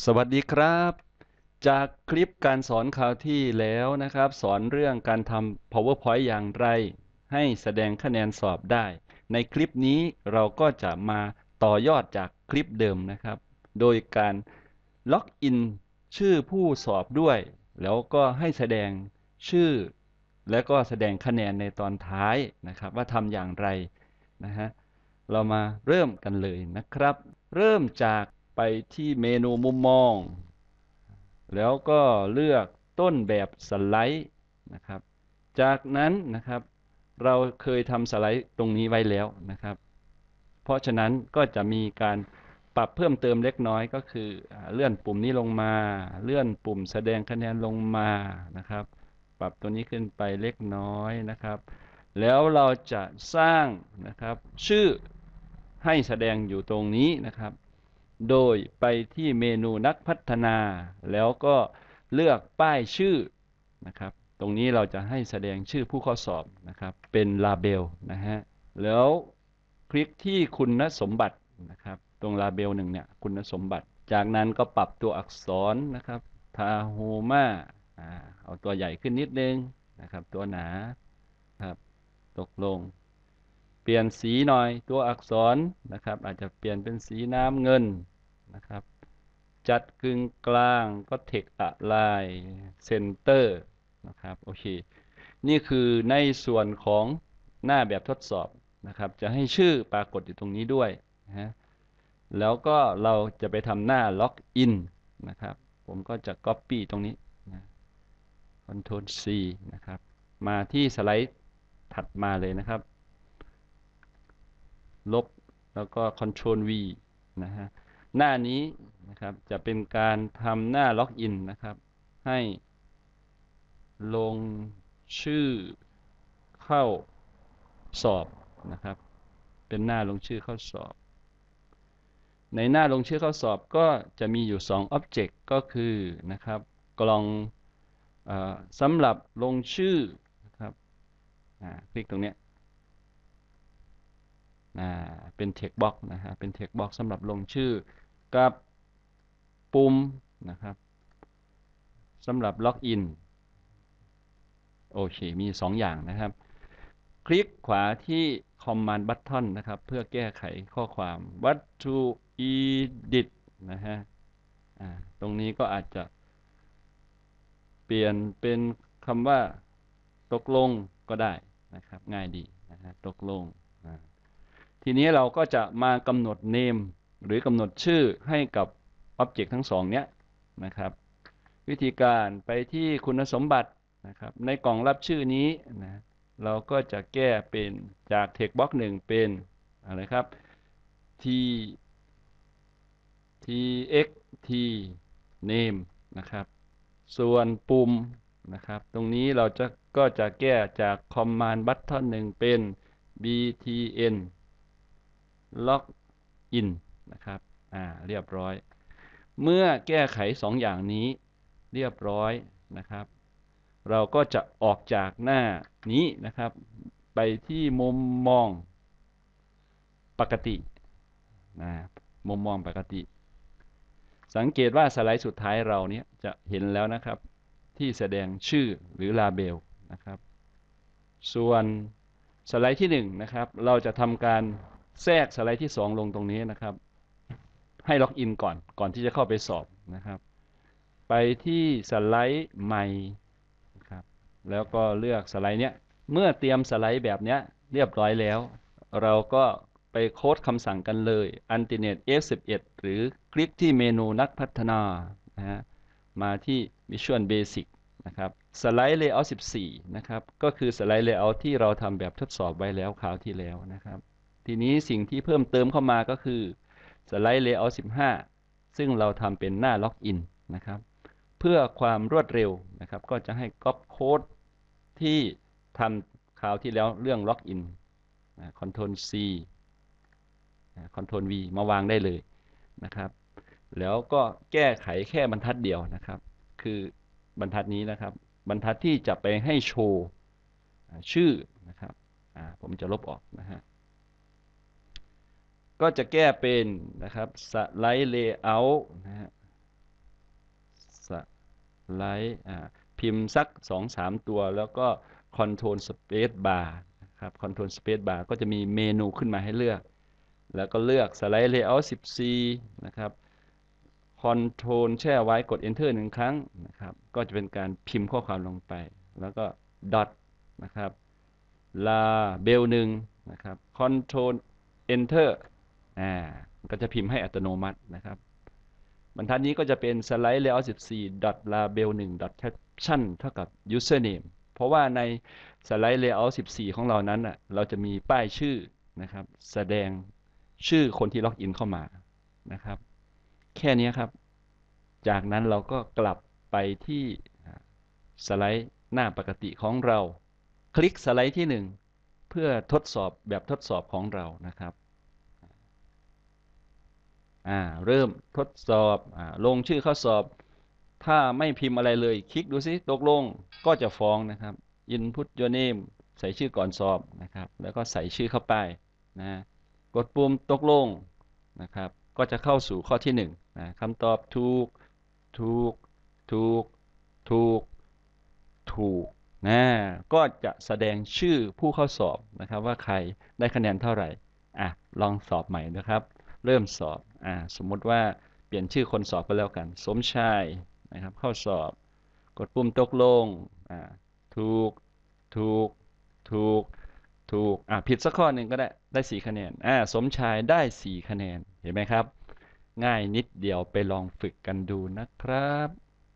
สวัสดีครับ จากคลิปการสอนคราวที่แล้วนะครับ สอนเรื่องการทำ PowerPoint อย่างไร ให้แสดงคะแนนสอบได้ ในคลิปนี้เราก็จะมาต่อยอดจากคลิปเดิมนะครับ โดยการล็อกอินชื่อผู้สอบด้วย แล้วก็ให้แสดงชื่อ และก็แสดงคะแนนในตอนท้ายนะครับ ว่าทำอย่างไรนะฮะเรามาเริ่มกันเลยนะครับ เริ่มจาก ไปที่เมนูมุมมอง แล้วก็เลือกต้นแบบสไลด์นะครับ จากนั้นนะครับ เราเคยทำสไลด์ตรงนี้ไว้แล้วนะครับ เพราะฉะนั้นก็จะมีการปรับเพิ่มเติมเล็กน้อยก็คือเลื่อนปุ่มนี้ลงมา เลื่อนปุ่มแสดงคะแนนลงมานะครับ ปรับตัวนี้ขึ้นไปเล็กน้อยนะครับ แล้วเราจะสร้างนะครับชื่อให้แสดงอยู่ตรงนี้นะครับ โดยไปที่เมนูนักพัฒนา แล้วก็เลือกป้ายชื่อนะครับ ตรงนี้เราจะให้แสดงชื่อผู้เข้าสอบนะครับ เป็นลาเบลนะฮะ แล้วคลิกที่คุณสมบัตินะครับ ตรงลาเบลหนึ่งเนี่ยคุณสมบัติ จากนั้นก็ปรับตัวอักษรนะครับทาโฮมาอ่าเอาตัวใหญ่ขึ้นนิดนึงนะครับ ตัวหนาครับ ตกลง เปลี่ยนสีหน่อยตัวอักษรนะครับ อาจจะเปลี่ยนเป็นสีน้ำเงิน นะครับ จัดกึ่งกลางก็เทคอะไรเซนเตอร์นะครับโอเคนี่คือในส่วนของหน้าแบบทดสอบนะครับ จะให้ชื่อปรากฏอยู่ตรงนี้ด้วยนะฮะแล้วก็เราจะไปทำหน้าล็อกอินนะครับ ผมก็จะ Copy ตรงนี้นะ Ctrl C นะครับ มาที่สไลด์ถัดมาเลยนะครับ ลบแล้วก็ Ctrl V นะฮะ หน้านี้นะครับจะเป็นการทำหน้าล็อกอินนะครับ ให้ลงชื่อเข้าสอบนะครับ เป็นหน้าลงชื่อเข้าสอบ ในหน้าลงชื่อเข้าสอบก็จะมีอยู่2 Object ก็คือนะครับ กล่องอสำหรับลงชื่อนะครับคลิกตรงนี้เป็น text box นะฮะเป็น text box สำหรับลงชื่อ กับปุ่มนะครับสำหรับล็อกอินโอเค มี 2 อย่างนะครับ คลิกขวาที่ Command Button นะครับ เพื่อแก้ไขข้อความ What to edit นะฮะตรงนี้ก็อาจจะ เปลี่ยนเป็นคำว่า ตกลงก็ได้นะครับ ง่ายดีนะฮะตกลง ทีนี้เราก็จะมากำหนด name หรือกำหนดชื่อให้กับ Object ทั้งสองเนี้ยนะครับ วิธีการไปที่คุณสมบัตินะครับ ในกล่องรับชื่อนี้นะเราก็จะแก้เป็นจาก text box 1 เป็นอะไรครับ t tx t name นะครับ ส่วนปุ่มนะครับ ตรงนี้เราจะก็จะแก้จาก command button 1 เป็น btn log in นะครับ อ่า เรียบร้อย เมื่อแก้ไข2ออย่างนี้เรียบร้อยนะครับ เราก็จะออกจากหน้านี้นะครับ ไปที่มุมมองปกตินะมุมมองปกติ สังเกตว่าสไลด์สุดท้ายเราเนี้ยจะเห็นแล้วนะครับ ที่แสดงชื่อหรือลาเบลนะครับ ส่วนสไลด์ที่1นะครับ เราจะทำการแทรกสไลด์ที่ 2 ลงตรงนี้นะครับ ให้ล็อกอินก่อนก่อนที่จะเข้าไปสอบนะครับ ไปที่สไลด์ใหม่นะครับแล้วก็เลือกสไลด์เนี้ยเมื่อเตรียมสไลด์แบบเนี้ยเรียบร้อยแล้ว เราก็ไปโค้ดคำสั่งกันเลย Antinet F11 หรือคลิกที่เมนูนักพัฒนานะฮะมาที่ Visual Basic นะครับสไลด์ Layout 14 นะครับ ก็คือสไลด์ Layout ที่เราทำแบบทดสอบไว้แล้วคราวที่แล้วนะครับ ทีนี้สิ่งที่เพิ่มเติมเข้ามาก็คือ สไลด์ Layout 15 ซึ่งเราทำเป็นหน้าล็อกอินนะครับ เพื่อความรวดเร็วนะครับ ก็จะให้ก๊อปโค้ดที่ทำคราวที่แล้วเรื่องล็อกอินคอนะ Ctrl C นะ Ctrl V มาวางได้เลยนะครับ แล้วก็แก้ไขแค่บรรทัดเดียวนะครับ คือบรรทัดนี้นะครับ บรรทัดที่จะไปให้โชว์ชื่อนะครับผมจะลบออกนะฮะ ก็จะแก้เป็นนะครับสไลด์เลเยอร์นะฮะไลท์อ่าพิมพ์สักสองสามตัวแล้วก็ Control Space Bar นะครับ Control Space Bar ก็จะมีเมนูขึ้นมาให้เลือก แล้วก็เลือกสไลด์ Layout 14 นะครับ Control แช่ไว้กด Enter หนึ่งครั้งนะครับ ก็จะเป็นการพิมพ์ข้อความลงไป แล้วก็ dot นะครับลาเบลหนึ่งนะครับ Control Enter อ่าก็จะพิมพ์ให้อัตโนมัตินะครับ บรรทัดนี้ก็จะเป็น slide layout 14 label 1 caption เท่ากับ username เพราะว่าใน slide layout 14 ของเรานั้นน่ะเราจะมีป้ายชื่อนะครับ แสดงชื่อคนที่ล็อกอินเข้ามานะครับ แค่นี้ครับ จากนั้นเราก็กลับไปที่สไลด์หน้าปกติของเรา คลิกสไลด์ที่ 1 เพื่อทดสอบแบบทดสอบของเรานะครับ อ่าเริ่มทดสอบอ่าลงชื่อเข้าสอบ ถ้าไม่พิมพ์อะไรเลย คลิกดูซิตกลงก็จะฟ้องนะครับ input your name ใส่ชื่อก่อนสอบนะครับ แล้วก็ใส่ชื่อเข้าไปนะกดปุ่มตกลงนะครับ ก็จะเข้าสู่ข้อที่1นะคำตอบถูก ถูก ถูก ถูก ถูกนะก็จะแสดงชื่อผู้เข้าสอบนะครับว่าใครได้คะแนนเท่าไหร่อะลองสอบใหม่นะครับ เริ่มสอบอ่าสมมุติว่าเปลี่ยนชื่อคนสอบก็แล้วกัน สมชายนะครับเข้าสอบ กดปุ่มตกลงอ่าถูกถูกถูกถูกอ่าผิดสักข้อหนึ่งก็ได้ได้สี่คะแนนอ่าสมชายได้สี่คะแนนเห็นไหมครับ ง่ายนิดเดียวไปลองฝึกกันดูนะครับ